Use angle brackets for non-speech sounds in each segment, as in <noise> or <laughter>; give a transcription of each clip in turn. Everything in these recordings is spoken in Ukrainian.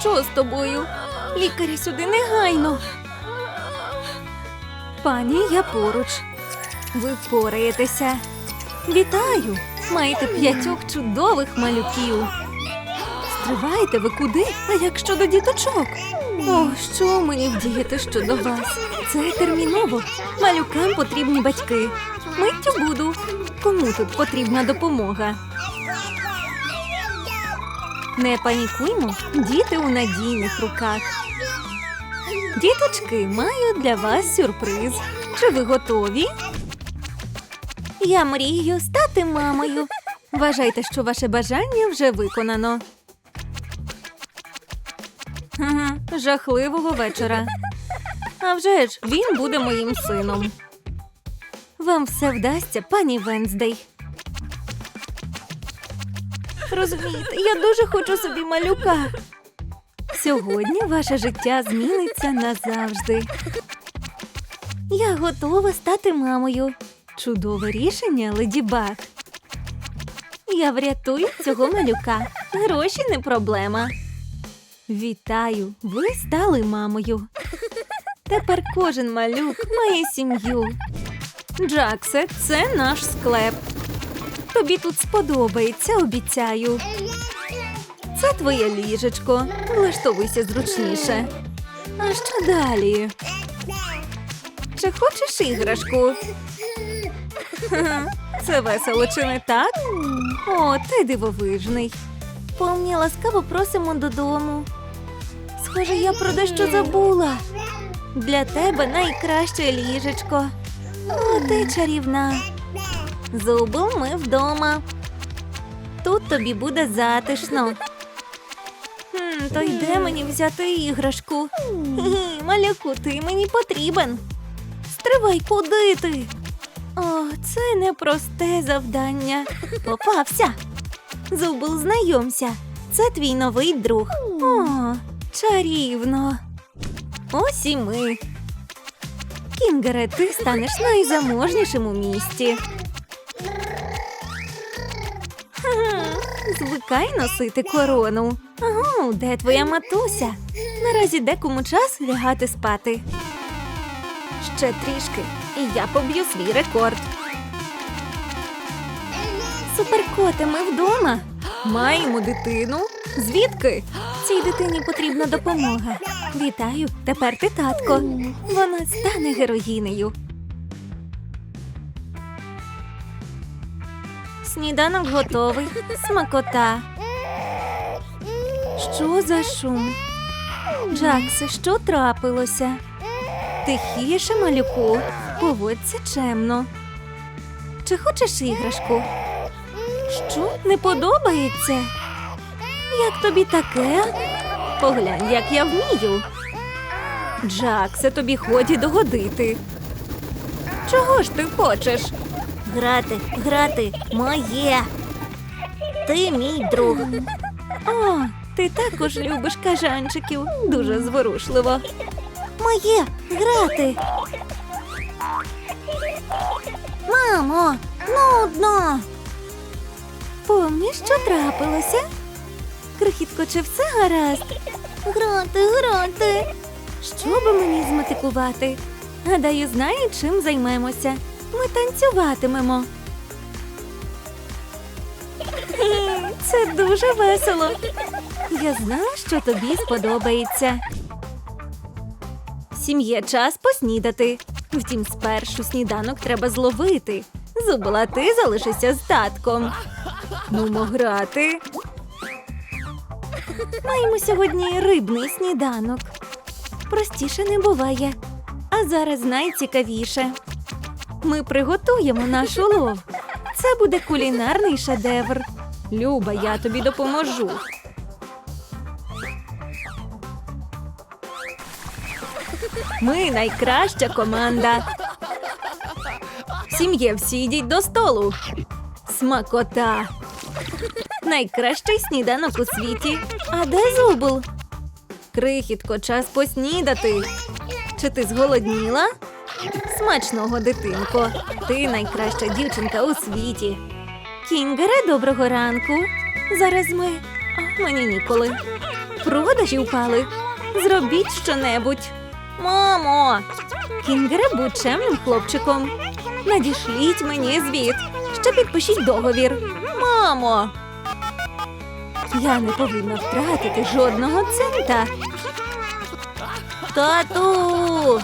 що з тобою? Лікаря сюди негайно. Пані, я поруч. Ви впораєтеся. Вітаю! Маєте п'ятьох чудових малюків. Стривайте ви куди? А як щодо діточок? О, що мені вдіяти щодо вас? Це терміново. Малюкам потрібні батьки. Миттю буду. Кому тут потрібна допомога? Не панікуймо, діти у надійних руках. Діточки, маю для вас сюрприз. Чи ви готові? Я мрію стати мамою. Вважайте, що ваше бажання вже виконано. Жахливого вечора. А вже ж він буде моїм сином. Вам все вдасться, пані Венздей. Розумієте, я дуже хочу собі малюка. Сьогодні ваше життя зміниться назавжди. Я готова стати мамою. Чудове рішення, леді Баг. Я врятую цього малюка. Гроші не проблема. Вітаю, ви стали мамою. Тепер кожен малюк має сім'ю. Джаксе, це наш склеп. Тобі тут сподобається, обіцяю. Це твоє ліжечко. Влаштовуйся зручніше. А що далі? Чи хочеш іграшку? <laughs> Це весело, чи не так? О, ти дивовижний. Помні, ласкаво просимо додому. Схоже, я про дещо забула. Для тебе найкраще ліжечко. О, ти чарівна. Зубил ми вдома. Тут тобі буде затишно. Хм, то йде мені взяти іграшку. Гі, малюку, ти мені потрібен. Стривай, куди ти? О, це непросте завдання. Попався. Зубил, знайомся. Це твій новий друг. О, чарівно. Ось і ми. Кінгере, ти станеш найзаможнішим у місті. Звикай носити корону. Ага, де твоя матуся? Наразі декому час лягати спати. Ще трішки, і я поб'ю свій рекорд. Суперкоте, ми вдома. Маємо дитину. Звідки? Цій дитині потрібна допомога. Вітаю, тепер ти татко. Вона стане героїнею. Сніданок готовий. Смакота. Що за шум? Джаксе, що трапилося? Тихіше, малюку, поводься чемно. Чи хочеш іграшку? Що не подобається? Як тобі таке? Поглянь, як я вмію. Джаксе, тобі ході догодити. Чого ж ти хочеш? Грати, грати, моє. Ти мій друг. О, ти також любиш кажанчиків. Дуже зворушливо. Моє грати. Мамо, нудно. Помніш, що трапилося? Крихітко, чи все гаразд? Грати, грати. Що би мені змотикувати? Гадаю, знаю, чим займемося. Ми танцюватимемо. Це дуже весело. Я знала, що тобі сподобається. Сім'є час поснідати. Втім, спершу сніданок треба зловити. Зубила, ти залишися з татком. Нумо грати. Маємо сьогодні рибний сніданок. Простіше не буває. А зараз найцікавіше. Ми приготуємо наш улов. Це буде кулінарний шедевр. Люба, я тобі допоможу. Ми найкраща команда. Сім'є всі йдіть до столу. Смакота. Найкращий сніданок у світі. А де зубл? Крихітко, час поснідати. Чи ти зголодніла? Смачного, дитинко. Ти найкраща дівчинка у світі. Кінгере, доброго ранку. Зараз ми. А, мені ніколи. Продажі впали. Зробіть щонебудь. Мамо! Кінгере, будь чемним хлопчиком. Надішліть мені звіт. Ще підпишіть договір. Мамо! Я не повинна втратити жодного цента. Тату!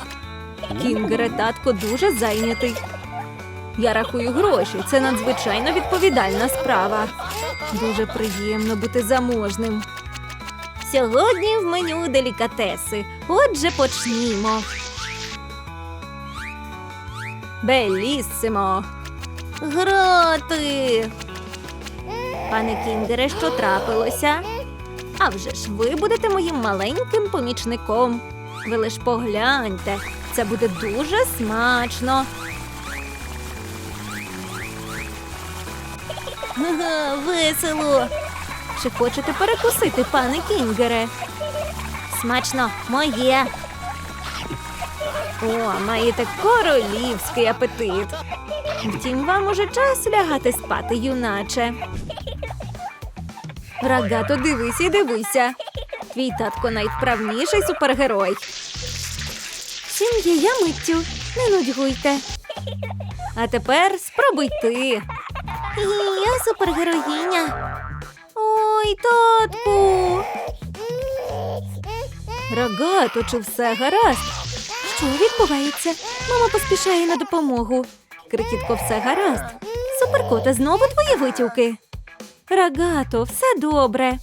Кінгере, татко дуже зайнятий. Я рахую гроші. Це надзвичайно відповідальна справа. Дуже приємно бути заможним. Сьогодні в меню делікатеси. Отже, почнімо. Беліссимо. Грати. Пане Кінгере, що трапилося? А вже ж ви будете моїм маленьким помічником. Ви лиш погляньте, це буде дуже смачно. Весело. Чи хочете перекусити, пане Кінгере? Смачно, моє. О, маєте королівський апетит. Втім, вам уже час лягати спати, юначе. Рагато, дивись і дивися. Твій татко найвправніший супергерой. Сім'я миттю, не нудьгуйте. А тепер спробуй ти. Я супергероїня. Ой, татку. Рогато, чи все гаразд? Що відбувається? Мама поспішає на допомогу. Крихітко, все гаразд. Суперкота, знову твої витівки. Рогато, все добре.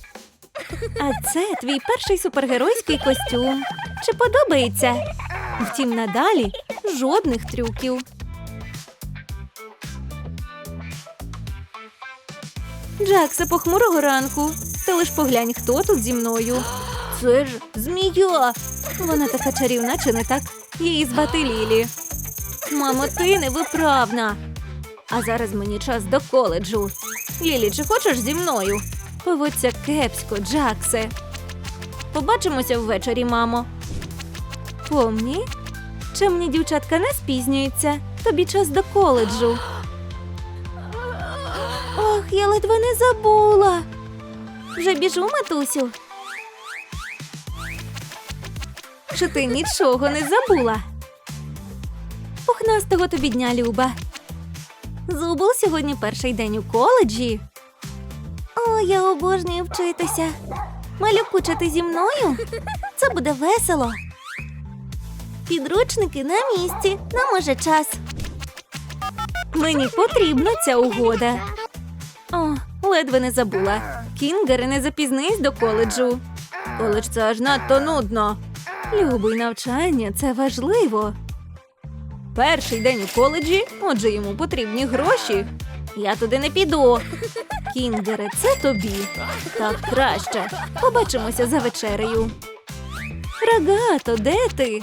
А це твій перший супергеройський костюм. Чи подобається? Втім, надалі жодних трюків. Джаксе, похмурого ранку. Ти лиш поглянь, хто тут зі мною. Це ж змія. Вона така чарівна, чи не так? Її звати Лілі. Мамо, ти невиправна. А зараз мені час до коледжу. Лілі, чи хочеш зі мною? Поводься кепсько, Джаксе. Побачимося ввечері, мамо. Помні? Чемні дівчатка не спізнюються. Тобі час до коледжу. Ох, я ледве не забула. Вже біжу, матусю. Чи ти нічого не забула? Пухнастого тобі дня, Люба. Зубул сьогодні перший день у коледжі. О, я обожнюю вчитися. Малюку, чи ти зі мною? Це буде весело. Підручники на місці. Нам уже час. Мені потрібна ця угода. О, ледве не забула. Кінгери, не запізнись до коледжу. Коледж це аж надто нудно. Любий навчання це важливо. Перший день у коледжі, отже, йому потрібні гроші. Я туди не піду. Кінгере, це тобі. Так краще. Побачимося за вечерею. Рагато, де ти?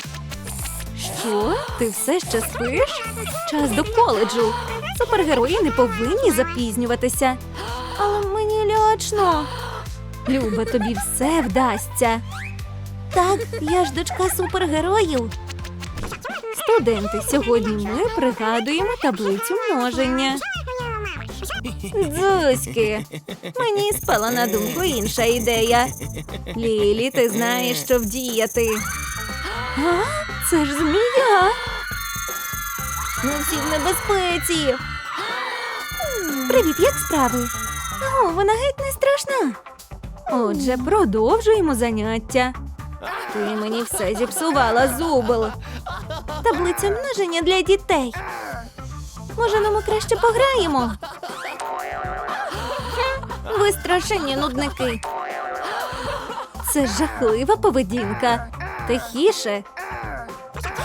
Що? Ти все ще спиш? Час до коледжу. Супергерої не повинні запізнюватися. Але мені лячно. Люба, тобі все вдасться. Так, я ж дочка супергероїв. Студенти, сьогодні ми пригадуємо таблицю множення. Дзузьки, мені спала на думку інша ідея. Лілі, ти знаєш, що вдіяти. А, це ж змія. Ми всі в небезпеці. Привіт, як справи? О, вона геть не страшна. Отже, продовжуємо заняття. Ти мені все зіпсувала, зубил. Таблиця множення для дітей. Може, нам краще пограємо? Ви страшенні нудники. Це жахлива поведінка. Тихіше.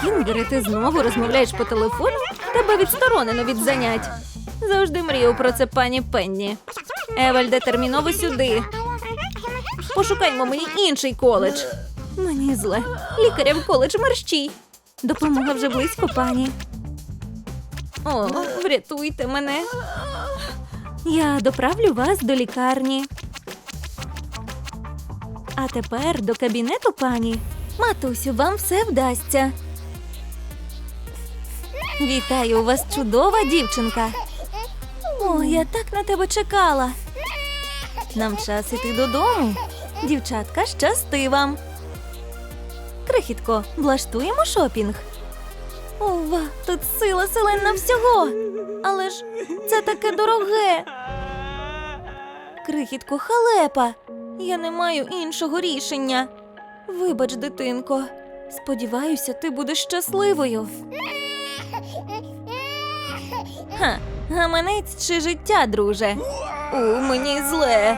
Кінгери, ти знову розмовляєш по телефону? Тебе відсторонено від занять. Завжди мріяв про це пані Пенні. Евальде, терміново сюди. Пошукаймо мені інший коледж. Мені зле. Лікаря в коледж мерщій. Допомога вже близько, пані. О, врятуйте мене. Я доправлю вас до лікарні. А тепер до кабінету, пані. Матусю, вам все вдасться. Вітаю, у вас чудова дівчинка. О, я так на тебе чекала. Нам час іти додому. Дівчатка, щасти вам. Крихітко, влаштуємо шопінг. Ова, тут сила селена всього. Але ж це таке дороге. Крихітко, халепа. Я не маю іншого рішення. Вибач, дитинко. Сподіваюся, ти будеш щасливою. Ха, гаманець чи життя, друже? У мені зле.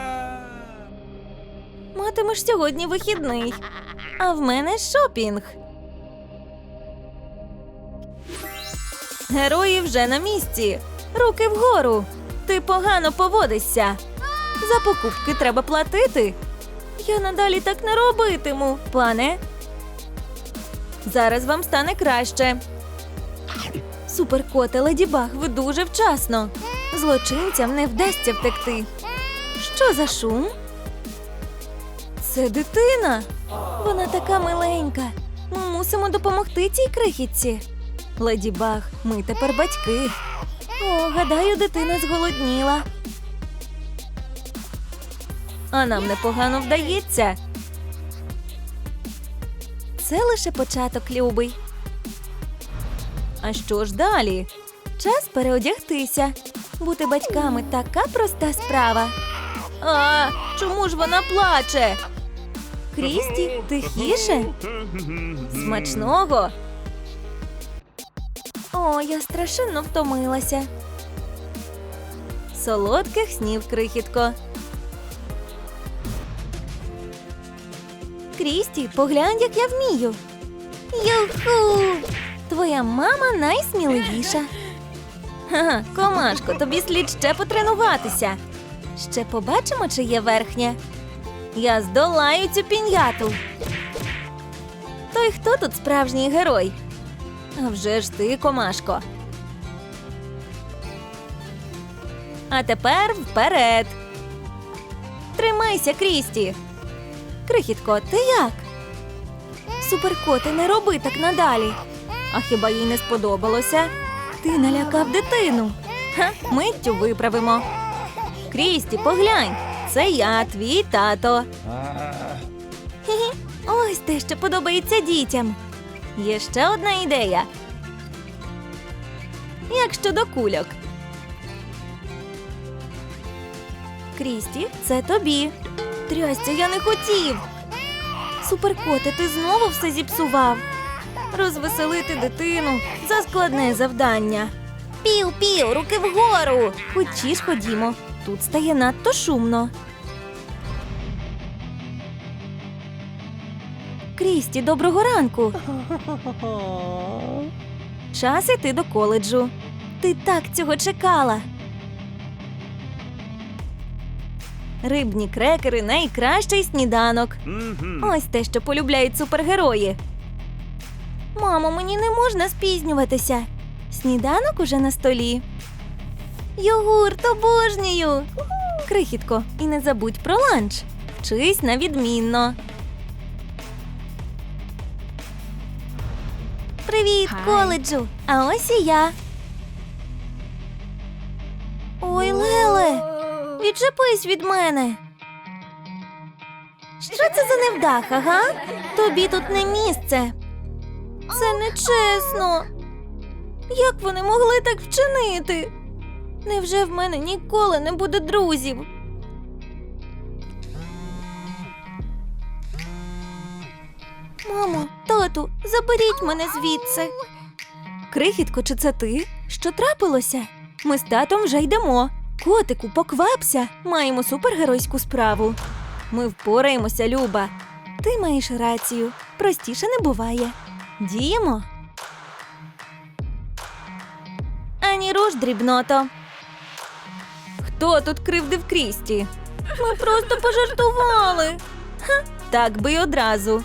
Матимеш сьогодні вихідний, а в мене шопінг. Герої вже на місці. Руки вгору. Ти погано поводишся. За покупки треба платити. Я надалі так не робитиму, пане. Зараз вам стане краще. Суперкоте Леді Баг, ви дуже вчасно. Злочинцям не вдасться втекти. Що за шум? Це дитина. Вона така миленька. Ми мусимо допомогти цій крихітці. Леді Баг, ми тепер батьки. О, гадаю, дитина зголодніла. А нам непогано вдається. Це лише початок, любий. А що ж далі? Час переодягтися. Бути батьками така проста справа. А, чому ж вона плаче? Крісті, тихіше. Смачного. О, я страшенно втомилася. Солодких снів крихітко. Крісті, поглянь, як я вмію. Юху! Твоя мама найсміливіша. Ха, комашко, тобі слід ще потренуватися. Ще побачимо, чи є верхня. Я здолаю цю пін'яту. То й хто тут справжній герой? А вже ж ти, комашко. А тепер вперед. Тримайся, Крісті. Крихітко, ти як? Суперкоти, не роби так надалі. А хіба їй не сподобалося? Ти налякав дитину. Ха, миттю виправимо. Крісті, поглянь, це я, твій тато. Ось те, що подобається дітям. Є ще одна ідея. Як щодо кульок? Крісті, це тобі. Трясця, я не хотів. Суперкоте, ти знову все зіпсував. Розвеселити дитину за складне завдання. Пів-пів, руки вгору. Хочі ж ходімо. Тут стає надто шумно. Крісті, доброго ранку. Час іти до коледжу. Ти так цього чекала. Рибні крекери найкращий сніданок. Ось те, що полюбляють супергерої. Мамо, мені не можна спізнюватися. Сніданок уже на столі. Йогурт обожнюю. Крихітко, і не забудь про ланч. Вчись на відмінно. Привіт, Хай. коледжу. А ось і я. Ой, Леле, відчепись від мене. Що це за невдаха, га? Тобі тут не місце. Це нечесно. Як вони могли так вчинити? Невже в мене ніколи не буде друзів? Мамо, тату, заберіть мене звідси. Крихітко, чи це ти? Що трапилося? Ми з татом вже йдемо. Котику, поквапся, маємо супергеройську справу. Ми впораємося, Люба. Ти маєш рацію. Простіше не буває. Діємо. Ані руш, дрібното. Хто тут кривдив Крісті? Ми просто пожартували. Ха, так би й одразу.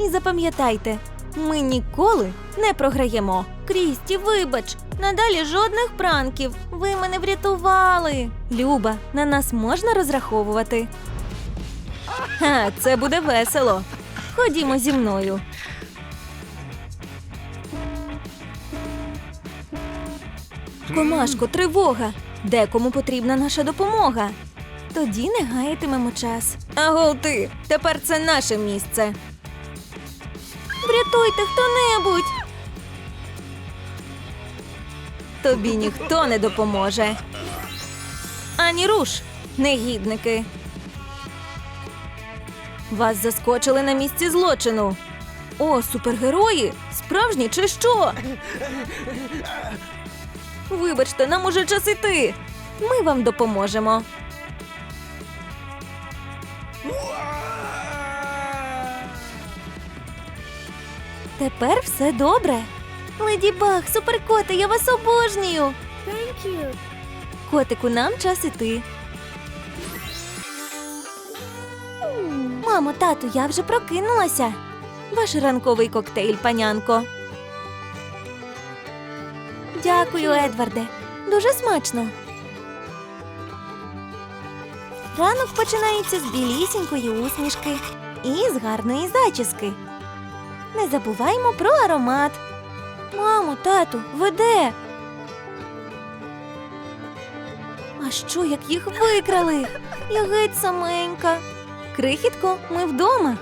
І запам'ятайте, ми ніколи не програємо. Крісті, вибач, надалі жодних пранків. Ви мене врятували. Люба, на нас можна розраховувати. Ха, це буде весело. Ходімо зі мною. Комашко, тривога. Декому потрібна наша допомога. Тоді не гаятимемо час. Агол ти, тепер це наше місце. Врятуйте хто-небудь. Тобі ніхто не допоможе. Ані руш, негідники. Вас заскочили на місці злочину. О, супергерої! Справжні чи що? Вибачте, нам уже час іти. Ми вам допоможемо. Тепер все добре. Леді Баг, суперкоти, я вас обожнюю. Thank you. Котику, нам час іти. Мамо, тату, я вже прокинулася. Ваш ранковий коктейль, панянко. Дякую, Едварде. Дуже смачно. Ранок починається з білісінької усмішки і з гарної зачіски. Не забуваймо про аромат. Мамо, тату, веде. А що, як їх викрали? Я геть саменька. Крихітко, ми вдома.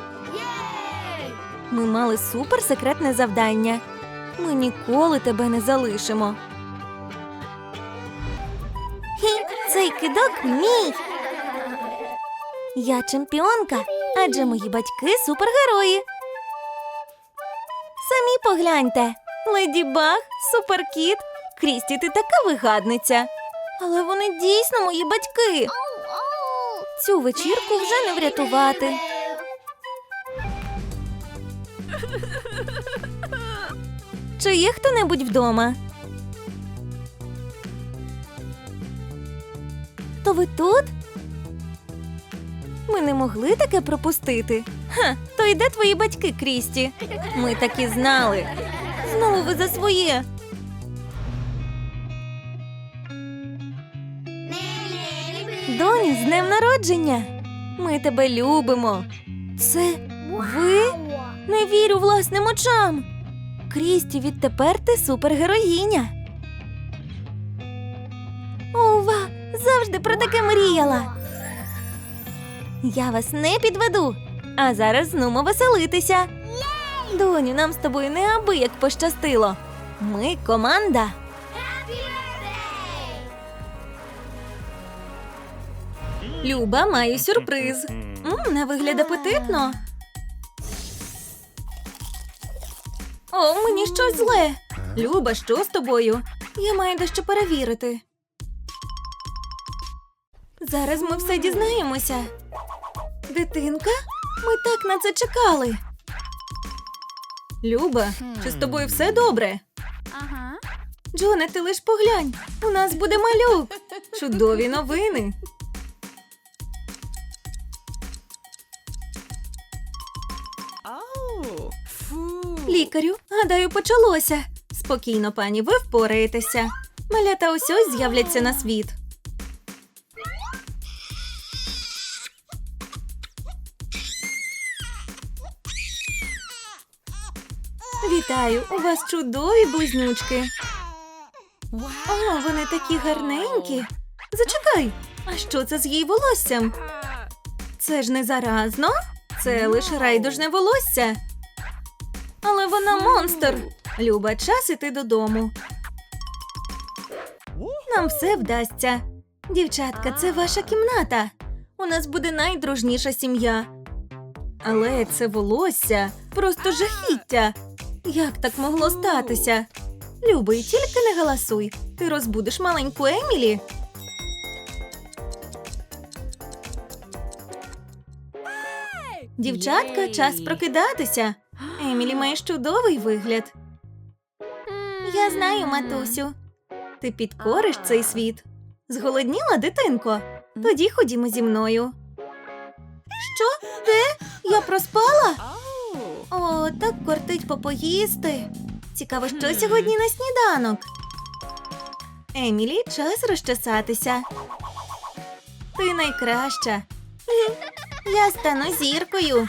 Ми мали суперсекретне завдання. Ми ніколи тебе не залишимо. Хі, цей кидок мій. Я чемпіонка, адже мої батьки супергерої. Самі погляньте. Леді Баг, Суперкіт, Крісті, ти така вигадниця. Але вони дійсно мої батьки. Цю вечірку вже не врятувати. Чи є хто-небудь вдома? То ви тут? Ми не могли таке пропустити. Ха, то й де твої батьки, Крісті? Ми так і знали. Знову ви за своє. Доню, з днем народження! Ми тебе любимо. Це ви? Не вірю власним очам. Крісті, відтепер ти супергероїня. Ова, завжди про таке мріяла. Я вас не підведу. А зараз знумо веселитися. Доню, нам з тобою неабияк пощастило. Ми команда. Люба, маю сюрприз. М, на вигляд апетитно. О, мені щось зле. Люба, що з тобою? Я маю дещо перевірити. Зараз ми все дізнаємося. Дитинка? Ми так на це чекали. Люба, чи з тобою все добре? Ага. Джоне, ти лиш поглянь. У нас буде малюк. <laughs> Чудові новини. Лікарю, гадаю, почалося. Спокійно, пані, ви впораєтеся. Малята ось ось з'являться на світ. Вітаю, у вас чудові близнючки. О, вони такі гарненькі. Зачекай, а що це з її волоссям? Це ж не заразно, це лише райдужне волосся. Але вона монстр. Люба, час іти додому. Нам все вдасться. Дівчатка, це ваша кімната. У нас буде найдружніша сім'я. Але це волосся просто жахіття. Як так могло статися? Любий, тільки не галасуй. Ти розбудиш маленьку Емілі. Дівчатка, час прокидатися. Емілі маєш чудовий вигляд. Я знаю, матусю. Ти підкориш цей світ. Зголодніла, дитинко? Тоді ходімо зі мною. Що? Де? Я проспала? О, так кортить попоїсти. Цікаво, що сьогодні на сніданок. Емілі, час розчесатися. Ти найкраща. Я стану зіркою.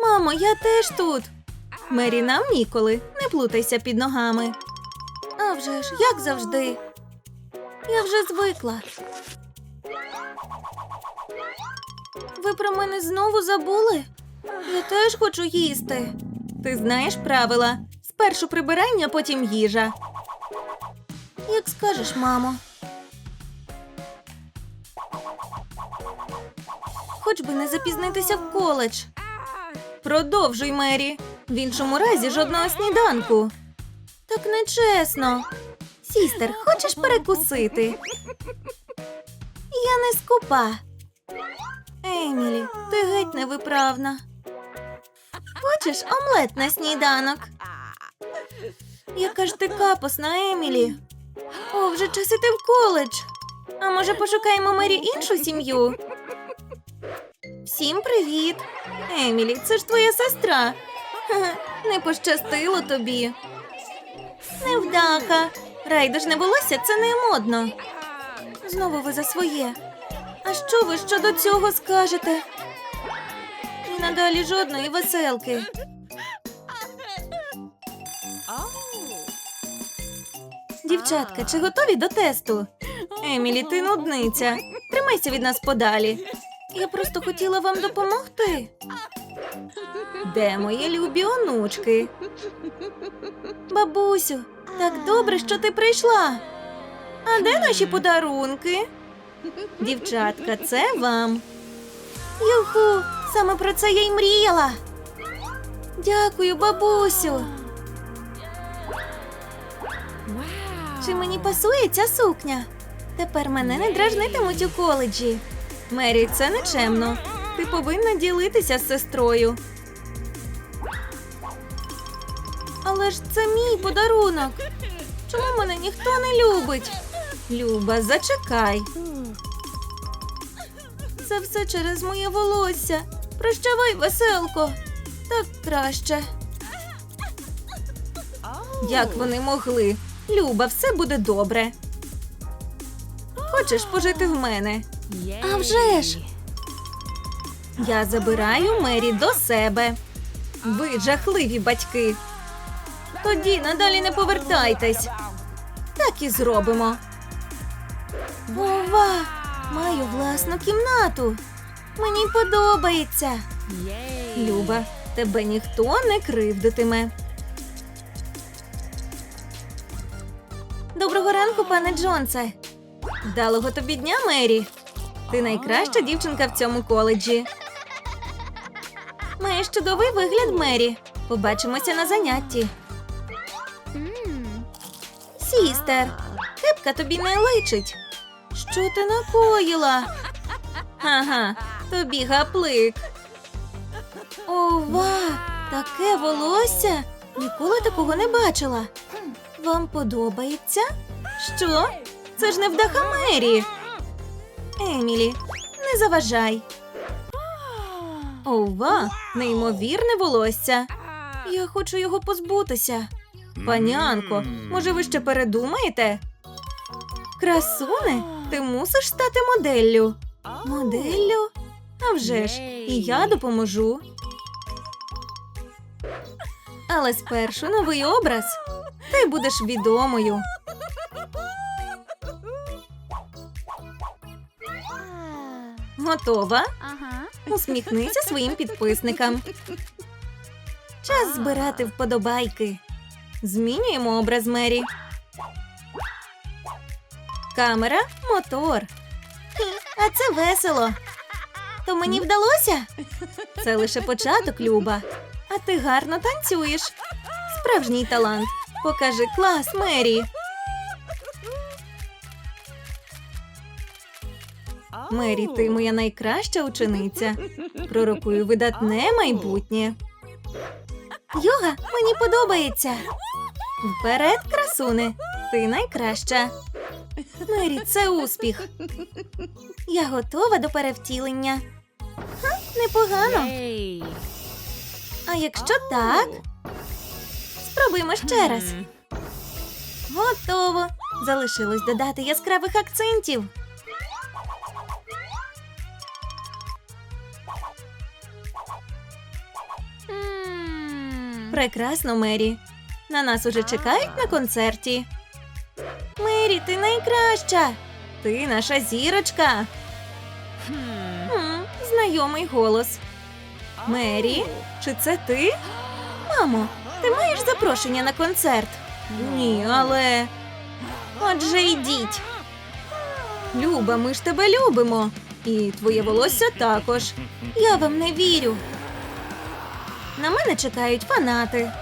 Мамо, я теж тут. Мері, нам ніколи. Не плутайся під ногами. А вже ж, як завжди. Я вже звикла. Ви про мене знову забули? Я теж хочу їсти. Ти знаєш правила. Спершу прибирання, потім їжа. Як скажеш, мамо. Хоч би не запізнитися в коледж. Продовжуй, Мері. В іншому разі жодного сніданку. Так нечесно. Сістер, хочеш перекусити? Я не скупа. Емілі, ти геть невиправна. Хочеш омлет на сніданок? Яка ж ти капосна, Емілі. О, вже час іти в коледж. А може пошукаємо Мері іншу сім'ю? Всім привіт. Емілі, це ж твоя сестра. <laughs> Не пощастило тобі. Невдаха. Райдужне волосся це не модно. Знову ви за своє. А що ви щодо цього скажете? І надалі жодної веселки. Дівчатка, чи готові до тесту? Емілі, ти нудниця. Тримайся від нас подалі. Я просто хотіла вам допомогти. Де мої любі онучки? Бабусю, так добре, що ти прийшла. А де наші подарунки? Дівчатка, це вам. Юху, саме про це я й мріяла. Дякую, бабусю. Чи мені пасує ця сукня? Тепер мене не дражнитимуть у коледжі. Мері, це нечемно. Ти повинна ділитися з сестрою. Але ж це мій подарунок. Чому мене ніхто не любить? Люба, зачекай. Це все через моє волосся. Прощавай, веселко. Так краще. Як вони могли? Люба, все буде добре. Хочеш пожити в мене? А вже ж! Я забираю Мері до себе. Ви жахливі батьки. Тоді надалі не повертайтесь. Так і зробимо. Ова! Маю власну кімнату. Мені подобається. Люба, тебе ніхто не кривдитиме. Доброго ранку, пане Джонсе. Вдалого тобі дня, Мері. Ти найкраща дівчинка в цьому коледжі. Маєш чудовий вигляд, Мері. Побачимося на занятті. Сістер, кепка тобі не личить. Що ти накоїла? Ага, тобі гаплик. Ова, таке волосся. Ніколи такого не бачила. Вам подобається? Що? Це ж не вдаха Мері. Емілі, не заважай. Ова, неймовірне волосся. Я хочу його позбутися. Панянко, може, ви ще передумаєте? Красуне, ти мусиш стати моделлю. Моделлю? А вже ж, і я допоможу. Але спершу новий образ. Ти будеш відомою. Готова? Усміхнися своїм підписникам. Час збирати вподобайки. Змінюємо образ Мері. Камера, мотор. А це весело. То мені вдалося? Це лише початок, Люба. А ти гарно танцюєш. Справжній талант. Покажи клас, Мері. Мері, ти моя найкраща учениця. Пророкую видатне майбутнє. Йога мені подобається. Вперед, красуне, ти найкраща. Мері, це успіх. Я готова до перевтілення. Ха, непогано. А якщо так, спробуємо ще раз. Готово. Залишилось додати яскравих акцентів. Прекрасно, Мері. На нас уже чекають на концерті. Мері, ти найкраща. Ти наша зірочка. Знайомий голос. Мері, чи це ти? Мамо, ти маєш запрошення на концерт? Ні, але. Отже, йдіть. Люба, ми ж тебе любимо. І твоє волосся також. Я вам не вірю. На мене чекають фанати.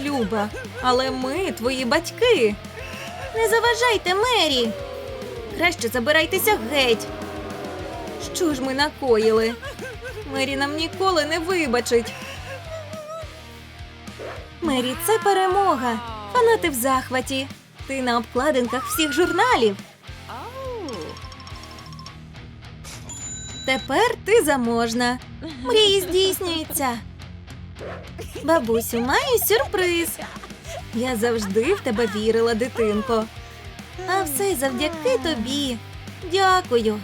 Люба, але ми твої батьки. Не заважайте Мері. Краще забирайтеся геть. Що ж ми накоїли? Мері нам ніколи не вибачить. Мері, це перемога. Фанати в захваті. Ти на обкладинках всіх журналів. Тепер ти заможна. Мрії здійснюються. Бабусю, маю сюрприз. Я завжди в тебе вірила, дитинко. А все завдяки тобі. Дякую.